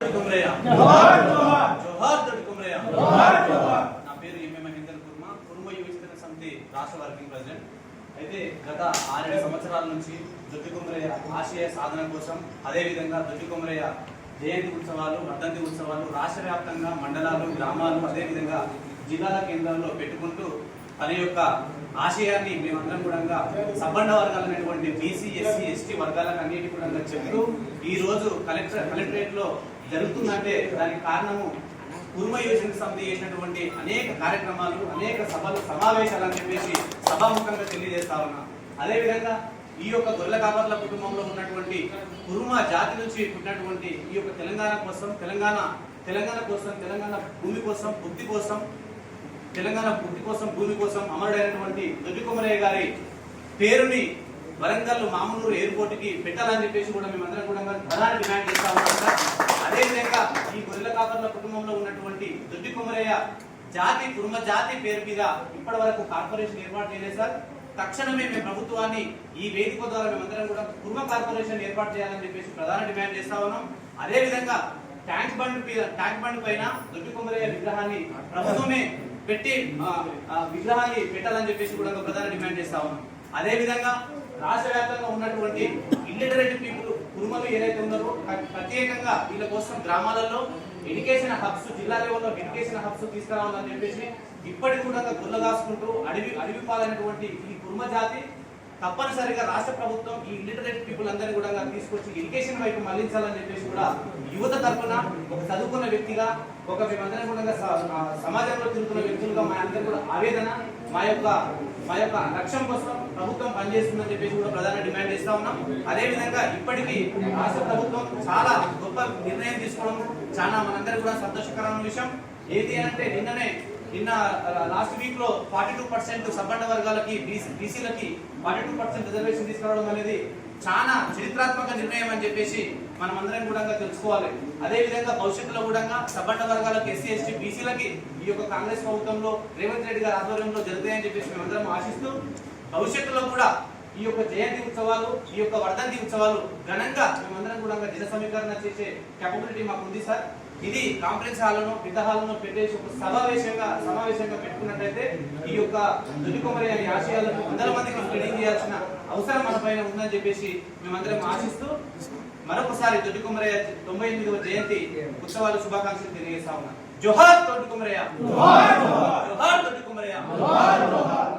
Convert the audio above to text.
నా పేరు మహేందర్ కుర్మ. యువజన సమితి రాష్ట్ర వర్కింగ్ ప్రెసిడెంట్. అయితే గత ఆరేడు సంవత్సరాల నుంచి దొడ్డి కుమరయ్య ఆశయ సాధన కోసం అదేవిధంగా దొడ్డి కుమరయ్య జయంతి ఉత్సవాలు వర్ధంతి ఉత్సవాలు రాష్ట్ర వ్యాప్తంగా మండలాలు గ్రామాలు అదేవిధంగా జిల్లాల కేంద్రాల్లో పెట్టుకుంటూ తన యొక్క ఆశయాన్ని మేమందరం కూడా సబ్బండ వర్గాలైనటువంటి బీసీ ఎస్సీ ఎస్టీ వర్గాలకు అన్నిటి కూడా చెప్తూ ఈ రోజు కలెక్టర్ కలెక్టరేట్లో జరుగుతుందంటే దానికి కారణము కుర్మ యోజన సమితి చేసినటువంటి అనేక కార్యక్రమాలు అనేక సభలు సమావేశాలు అని చెప్పేసి సభాముఖంగా తెలియజేస్తా ఉన్నా. అదేవిధంగా ఈ యొక్క గొర్రెల కాపర్ల కుటుంబంలో ఉన్నటువంటి కుర్మ జాతి నుంచి పుట్టినటువంటి ఈ యొక్క తెలంగాణ కోసం తెలంగాణ తెలంగాణ కోసం తెలంగాణ భూమి కోసం బుద్ధి కోసం తెలంగాణ బుద్ధి కోసం భూమి కోసం అమరుడైనటువంటి దొడ్డికుమరయ్య గారి పేరుని వరంగల్ మామూలు ఎయిర్పోర్ట్కి పెట్టాలని చెప్పేసి కూడా మేమందరం కూడా ప్రధాన డిమాండ్ చేస్తా ఉన్నాం సార్ అదేవిధంగా ఈ గొర్రెల కాపర్ల కుటుంబంలో ఉన్నటువంటి దొడ్డి కుమరయ్య జాతి కుటుంబ జాతి పేరు మీద ఇప్పటి వరకు కార్పొరేషన్ ఏర్పాటు చేయలేదు సార్. తక్షణమే మేము ప్రభుత్వాన్ని ఈ వేదిక ద్వారా మేమందరం కూడా కుటుంబ కార్పొరేషన్ ఏర్పాటు చేయాలని చెప్పేసి ప్రధాన డిమాండ్ చేస్తా ఉన్నాం. అదేవిధంగా ట్యాంక్ బండ్ మీద ట్యాంక్ బండ్ పైన దొడ్డి కుమరయ్య విగ్రహాన్ని ప్రభుత్వమే పెట్టి ఆ, విగ్రహాన్ని పెట్టాలని చెప్పేసి కూడా ప్రధాన డిమాండ్ చేస్తా ఉన్నాం. అదే విధంగా రాష్ట్ర వ్యాప్తంగా ఉన్నటువంటి ఇల్లిటరేట్ పీపుల్ కుటుంబాలు ఏదైతే ఉన్నారో ప్రత్యేకంగా వీళ్ళ కోసం గ్రామాలలో ఎడ్యుకేషన్ హబ్స్ జిల్లా లెవెల్లో ఎడ్యుకేషన్ హబ్స్ తీసుకురావాలని చెప్పేసి ఇప్పటికి కూడా గుల్లగాసుకుంటూ అడవి అడవి పాలైనటువంటి ఈ కుర్మ జాతి తప్పనిసరిగా రాష్ట్ర ప్రభుత్వం ఈ ఇల్లిటరేట్ పీపుల్ అందరినీ కూడా తీసుకొచ్చి ఎడ్యుకేషన్ వైపు మళ్ళించాలని చెప్పేసి కూడా యువత తరఫున ఒక చదువుకున్న వ్యక్తిగా ఒక మేమందరం కూడా సమాజంలో తిరుగుతున్న వ్యక్తులుగా మా అందరూ కూడా ఆవేదన మా యొక్క మా యొక్క లక్ష్యం కోసం ప్రభుత్వం పనిచేస్తుందని చెప్పేసి కూడా ప్రధాన డిమాండ్ చేస్తా ఉన్నాం. అదే విధంగా ఇప్పటికీ రాష్ట్ర ప్రభుత్వం చాలా నిర్ణయం తీసుకోవడం చాలా మనందరికీ కూడా సంతోషకరమైన విషయం. ఏది అంటే నిన్ననే నిన్న లాస్ట్ వీక్లో ఫార్టీ టూ పర్సెంట్ సబ్బండ వర్గాలకి బీసీ బీసీలకి ఫార్టీ టూ పర్సెంట్ రిజర్వేషన్ తీసుకురావడం అనేది చాలా చరిత్రాత్మక నిర్ణయం అని చెప్పేసి మనం అందరం కూడా తెలుసుకోవాలి. అదే విధంగా భవిష్యత్తులో కూడా సబ్బండ వర్గాలకు ఎస్సీ ఎస్టీ బీసీలకి ఈ యొక్క కాంగ్రెస్ ప్రభుత్వంలో రేవంత్ రెడ్డి గారి ఆధ్వర్యంలో జరుగుతాయని చెప్పేసి మేమందరం ఆశిస్తూ భవిష్యత్తులో కూడా ఈ యొక్క జయంతి ఉత్సవాలు ఈ యొక్క వర్ధంతి ఉత్సవాలు ఘనంగా మేమందరం కూడా జన సమీకరణ చేసే కెపబిలిటీ మాకు ఉంది సార్. ఇది కాన్ఫరెన్స్ హాల్లోనో పెద్ద హాల్లోనో పెట్టేసి ఒక సమావేశంగా సమావేశంగా పెట్టుకున్నట్లయితే ఈ యొక్క దులికొమరి అనే ఆశయాలను వందల మందికి స్ప్రెడింగ్ చేయాల్సిన అవసరం మన పైన ఉందని చెప్పేసి మేమందరం ఆశిస్తూ మరొకసారి దొడ్డికొమరయ్య తొంభై ఎనిమిదవ జయంతి ఉత్సవాలు శుభాకాంక్షలు తెలియజేస్తా ఉన్నా. జోహార్ దొడ్డికొమరయ్య జోహార్ జోహార్